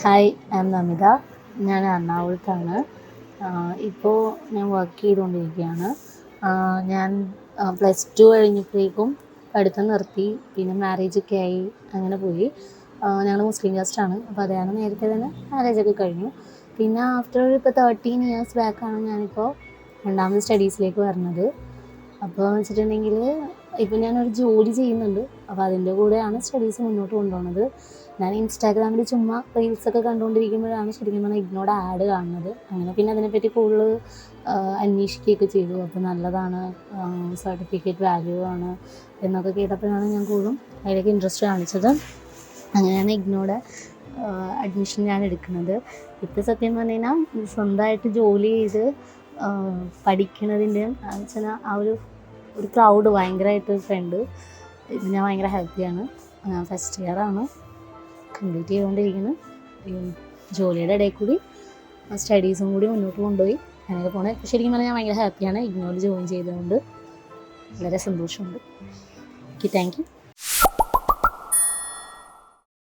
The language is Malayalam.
ഹായ് ഞാൻ നമിത ഞാൻ എറണാകുളത്താണ്. ഇപ്പോൾ ഞാൻ വർക്ക് ചെയ്തുകൊണ്ടിരിക്കുകയാണ്. ഞാൻ പ്ലസ് ടു കഴിഞ്ഞപ്പോഴേക്കും പഠിത്തം നിർത്തി പിന്നെ മാരേജൊക്കെ ആയി അങ്ങനെ പോയി. ഞങ്ങൾ മുസ്ലിം കാസ്റ്റാണ് അപ്പോൾ അതാണ് നേരത്തെ തന്നെ മാരേജൊക്കെ കഴിഞ്ഞു. പിന്നെ ആഫ്റ്റർ ഇപ്പോൾ തേർട്ടീൻ ഇയേഴ്സ് ബാക്കാണ് ഞാനിപ്പോൾ രണ്ടാമത് സ്റ്റഡീസിലേക്ക് വരുന്നത് അപ്പോൾ വെച്ചിട്ടുണ്ടെങ്കിൽ ഇപ്പം ഞാനൊരു ജോലി ചെയ്യുന്നുണ്ട്. അപ്പോൾ അതിന്റെ കൂടെയാണ് സ്റ്റഡീസ് മുന്നോട്ട് കൊണ്ടുപോകുന്നത്. ഞാൻ ഇൻസ്റ്റാഗ്രാമിൽ ചുമ്മാ റീൽസൊക്കെ കണ്ടുകൊണ്ടിരിക്കുമ്പോഴാണ് ശരിക്കും പറഞ്ഞാൽ ഇതിനോട് ആഡ് കാണുന്നത്. അങ്ങനെ പിന്നെ അതിനെപ്പറ്റി കൂടുതൽ അന്വേഷിക്കുകയൊക്കെ ചെയ്തു. അപ്പോൾ നല്ലതാണ് സർട്ടിഫിക്കറ്റ് വാല്യൂ ആണ് എന്നൊക്കെ കേട്ടപ്പോഴാണ് ഞാൻ കൂടുതലും അതിലേക്ക് ഇൻട്രസ്റ്റ് കാണിച്ചത്. അങ്ങനെയാണ് ഇഗ്നോയുടെ അഡ്മിഷൻ ഞാൻ എടുക്കുന്നത്. ഇപ്പോൾ സത്യം പറഞ്ഞു കഴിഞ്ഞാൽ സ്വന്തമായിട്ട് ജോലി ചെയ്ത് പഠിക്കണതിന്റെയും വെച്ചാൽ ആ ഒരു ഒരു ക്രൗഡ് ഭയങ്കരമായിട്ട് ഫ്രണ്ട് ഇപ്പം ഞാൻ ഭയങ്കര ഹാപ്പിയാണ് ഫസ്റ്റ് ഇയറാണ് കംപ്ലീറ്റ് ചെയ്തുകൊണ്ടിരിക്കുന്നു ജോലിയുടെ ഇടയിൽ കൂടി സ്റ്റഡീസും കൂടി മുന്നോട്ട് കൊണ്ടുപോയി. അങ്ങനെ പോണേ. ശരിക്കും പറഞ്ഞാൽ ഞാൻ ഭയങ്കര ഹാപ്പിയാണ് ഇഗ്നോയിൽ ജോയിൻ ചെയ്തതുകൊണ്ട്. വളരെ സന്തോഷമുണ്ട്. Okay thank you